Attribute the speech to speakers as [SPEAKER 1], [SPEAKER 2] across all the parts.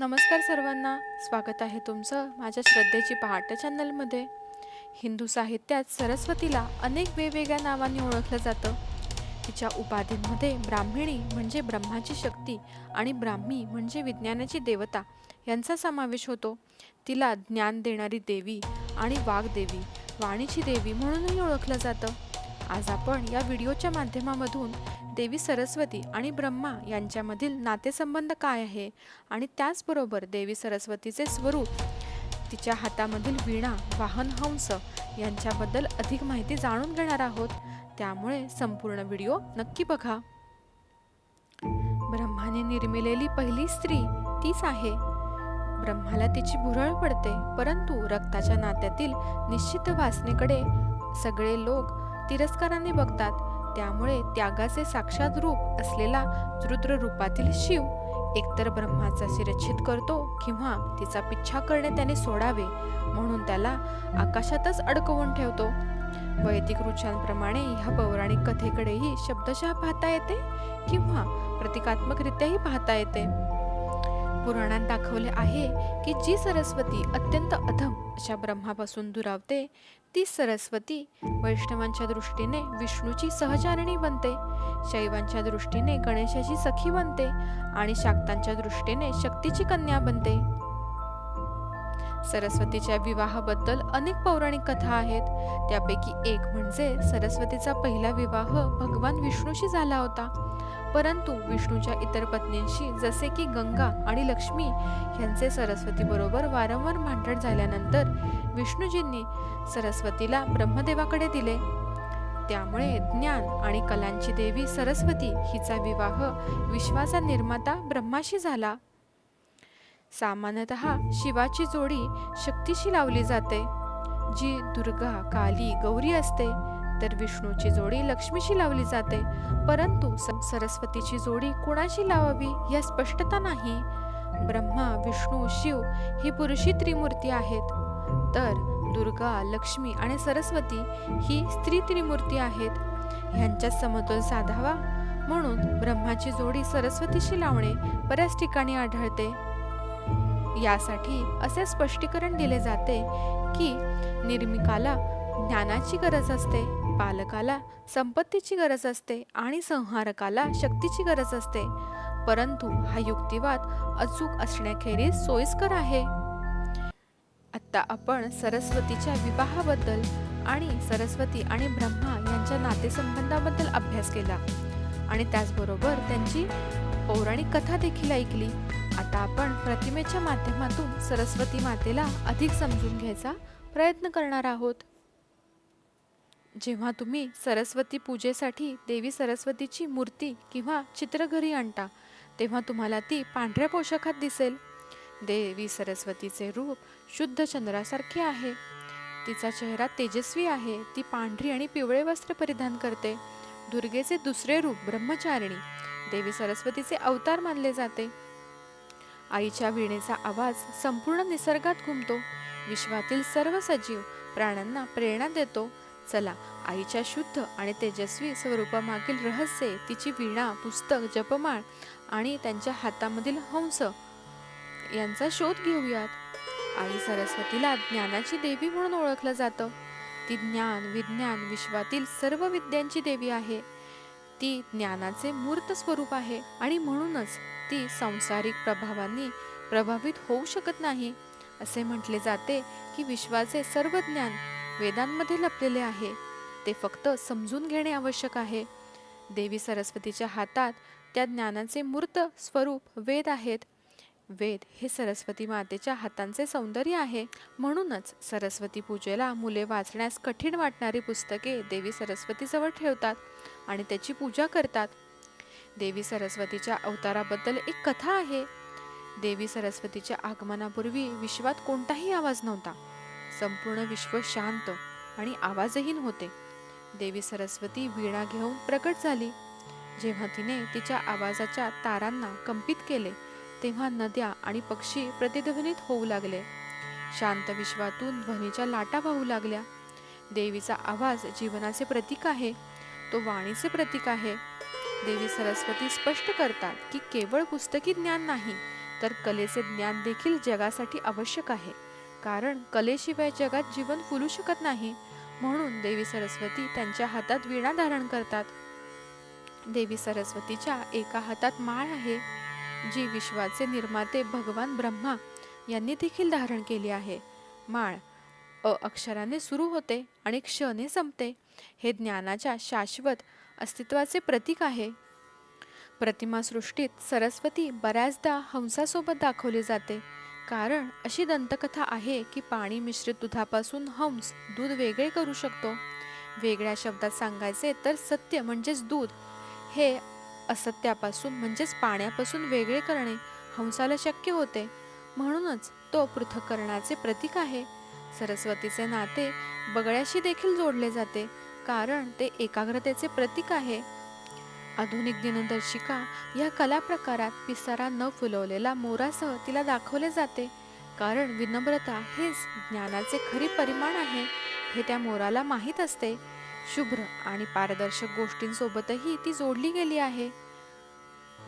[SPEAKER 1] नमस्कार सर्वांना. स्वागत आहे तुमचं माझ्या श्रद्धेची पहाट चॅनलमध्ये. हिंदू साहित्यात सरस्वतीला अनेक वेगवेगळ्या नावांनी ओळखलं जातं. तिच्या उपाधींमध्ये ब्राह्मिणी म्हणजे ब्रह्माची शक्ती आणि ब्राह्मी म्हणजे विज्ञानाची देवता यांचा समावेश होतो. तिला ज्ञान देणारी देवी आणि वाग्देवी वाणीची देवी म्हणूनही ओळखलं जातं. आज आपण या व्हिडिओच्या माध्यमामधून देवी सरस्वती आणि ब्रह्मा यांच्यामधील नातेसंबंध काय आहे? आणि त्याचबरोबर देवी सरस्वतीचे स्वरूप तिच्या हातामधील वीणा वाहन हंस यांच्याबद्दल अधिक माहिती जाणून घेणार आहोत. त्यामुळे संपूर्ण व्हिडिओ नक्की बघा. ब्रह्माने निर्मिलेली पहिली स्त्री तीच आहे. ब्रह्माला तिची भुरळ पडते परंतु रक्ताच्या नात्यातील निश्चित वासनेकडे सगळे लोक तिरस्काराने बघतात. त्यामुळे त्यागाचे साक्षात रूप असलेला रुद्र रूपातील शिव एकतर ब्रह्माचा शिरच्छेद करतो किंवा तिचा पिच्छा करणे त्याने सोडावे म्हणून त्याला आकाशातच अडकवून ठेवतो. वैदिक रुचांप्रमाणे ह्या पौराणिक कथेकडेही शब्दशः पाहता येते किंवा प्रतिकात्मकरित्याही पाहता येते. पुराणात दाखवले आहे की जी सरस्वती अत्यंत अधम अशा ब्रह्मापासून दुरावते ती सरस्वती वैष्णवांच्या दृष्टीने विष्णूची सहचारिणी बनते शैवांच्या दृष्टीने गणेशाची सखी बनते आणि शाक्तांच्या दृष्टीने शक्तीची कन्या बनते. सरस्वतीच्या विवाहाबद्दल अनेक पौराणिक कथा आहेत. त्यापैकी एक म्हणजे सरस्वतीचा पहिला विवाह भगवान विष्णूशी झाला होता. परंतु विष्णूच्या इतर पत्नींशी जसे की गंगा आणि लक्ष्मी यांचे सरस्वती बरोबर वारंवार भांडण झाल्यानंतर विष्णूजींनी सरस्वतीला ब्रह्मदेवाकडे दिले. त्यामुळे ज्ञान आणि कलांची देवी सरस्वती हिचा विवाह विश्वाचा निर्माता ब्रह्माशी झाला. सामान्यतः शिवाची जोडी शक्तीशी लावली जाते जी दुर्गा काली गौरी असते. तर विष्णूची जोडी लक्ष्मीशी लावली जाते. परंतु सरस्वतीची जोडी कोणाशी लावावी या स्पष्टता नाही. ब्रह्मा विष्णू शिव ही पुरुषी त्रिमूर्ती आहेत. तर दुर्गा लक्ष्मी आणि सरस्वती ही स्त्री त्रिमूर्ती आहेत. ह्यांच्यात समतोल साधावा म्हणून ब्रह्माची जोडी सरस्वतीशी लावणे बऱ्याच ठिकाणी आढळते. यासाठी असे स्पष्टीकरण दिले जाते की निर्मिकाला ज्ञानाची गरज असते. पालकाला संपत्तीची गरज असते आणि संहारकाला शक्तीची गरज असते. परंतु हा युक्तिवाद अचूक असण्याखेरीज सोयीस्कर आहे. आत्ता आपण सरस्वतीच्या विवाहाबद्दल आणि सरस्वती आणि ब्रह्मा यांच्या नातेसंबंधाबद्दल अभ्यास केला. आणि त्याचबरोबर त्यांची पौराणिक कथा देखील ऐकली. आता आपण प्रतिमेच्या माध्यमातून सरस्वती मातेला अधिक समजून घ्यायचा प्रयत्न करणार आहोत. जेव्हा तुम्ही सरस्वती पूजेसाठी देवी सरस्वतीची मूर्ती किंवा चित्र घरी आणता तेव्हा तुम्हाला ती पांढऱ्या पोशाखात दिसेल. देवी सरस्वतीचे रूप शुद्ध चंद्रासारखे आहे. तिचा चेहरा तेजस्वी आहे. ती पांढरी आणि पिवळे वस्त्र परिधान करते. दुर्गेचे दुसरे रूप ब्रह्मचारिणी. देवी सरस्वतीचे अवतार मानले जाते. आईच्या वीणेचा आवाज संपूर्ण निसर्गात घुमतो. विश्वातील सर्व सजीव प्राण्यांना प्रेरणा देतो. चला आईच्या शुद्ध आणि तेजस्वी स्वरूपामागील रहस्य तिची वीणा पुस्तक जपमाळ आणि त्यांच्या हातामधील हंस यांचा शोध घेऊयात. आई सरस्वतीला ज्ञानाची देवी म्हणून ओळखलं जातं. ती ज्ञान विज्ञान विश्वातील सर्व विद्यांची देवी आहे. ती ज्ञानाचे मूर्त स्वरूप आहे आणि म्हणूनच ती सांसारिक प्रभावांनी प्रभावित होऊ शकत नाही. असे म्हटले जाते की विश्वाचे सर्व ज्ञान वेदांमध्ये लपलेले आहे. ते फक्त समजून घेणे आवश्यक आहे. देवी सरस्वतीच्या हातात त्या ज्ञानाचे मूर्त स्वरूप वेद आहेत. वेद हे सरस्वती मातेच्या हातांचे सौंदर्य आहे. म्हणूनच सरस्वती पूजेला मुले वाचण्यास कठीण वाटणारी पुस्तके देवी सरस्वतीजवळ ठेवतात आणि त्याची पूजा करतात. देवी सरस्वतीच्या अवताराबद्दल एक कथा आहे. देवी सरस्वतीच्या आगमनापूर्वी विश्वात कोणताही आवाज नव्हता. संपूर्ण विश्व शांत आणि आवाजहीन होते. देवी सरस्वती वीणा घेऊन प्रकट झाली. जेव्हा तिने तिच्या आवाजाच्या तारांना कंपित केले तेव्हा नद्या आणि पक्षी प्रतिध्वनित होऊ लागले. शांत विश्वातून ध्वनीच्या लाटा वाहू लागल्या. देवीचा आवाज जीवनाचे प्रतीक आहे. तो वाणीचे प्रतीक आहे. देवी सरस्वती स्पष्ट करतात की केवळ पुस्तकी ज्ञान नाही तर कलेचे ज्ञान देखील जगासाठी आवश्यक आहे. कारण कलेशिवाय जगात जीवन फुलू शकत नाही. म्हणून देवी सरस्वती त्यांच्या हातात वीणा धारण करतात. देवी सरस्वतीच्या एका हातात माळ आहे जी विश्वाचे निर्माते भगवान ब्रह्मा यांनी देखील धारण केली आहे. माळ अ अक्षराने सुरू होते आणि क्षने संपते. हे ज्ञानाच्या शाश्वत अस्तित्वाचे प्रतीक आहे. प्रतिमा सृष्टीत सरस्वती बऱ्याचदा हंसासोबत दाखवली जाते. कारण अशी दंतकथा आहे की पाणी मिश्रित दुधापासून हंस दूध वेगळे करू शकतो. वेगळ्या शब्दात सांगायचे तर सत्य म्हणजेच दूध. हे असत्यापासून म्हणजेच पाण्यापासून वेगळे करणे हंसाला शक्य होते. म्हणूनच तो पृथक्करणाचे प्रतीक आहे. सरस्वतीचे नाते बगळ्याशी देखील जोडले जाते कारण ते एकाग्रतेचे प्रतीक आहे. आधुनिक दिनदर्शिका या कला प्रकारात पिसारा न फुलवलेला मोरासह तिला दाखवले जाते. कारण विनम्रता हेच ज्ञानाचे खरी परिमाण आहे. हे त्या मोराला माहीत असते. शुभ्र आणि पारदर्शक गोष्टींसोबतही ती जोडली गेली आहे.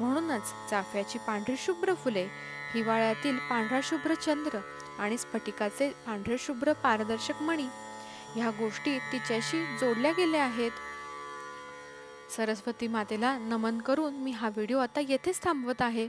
[SPEAKER 1] म्हणूनच चाफ्याची पांढरी शुभ्र फुले हिवाळ्यातील पांढरा शुभ्र चंद्र आणि स्फटिकाचे पांढरे शुभ्र पारदर्शक मणी ह्या गोष्टी तिच्याशी जोडल्या गेल्या आहेत. सरस्वती मातेला नमन करून मी हा व्हिडिओ आता येथेच थांबवत आहे.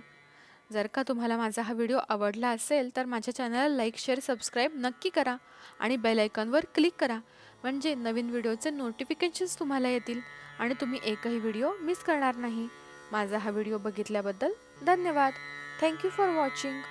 [SPEAKER 1] जर का तुम्हाला माझा हा व्हिडिओ आवडला असेल तर माझ्या चॅनलला लाईक शेअर सबस्क्राईब नक्की करा आणि बेल आयकॉनवर क्लिक करा. म्हणजे नवीन व्हिडिओचे नोटिफिकेशन्स तुम्हाला येतील आणि तुम्ही एकही व्हिडिओ मिस करणार नाही. माझा हा व्हिडिओ बघितल्याबद्दल धन्यवाद. Thank you for watching.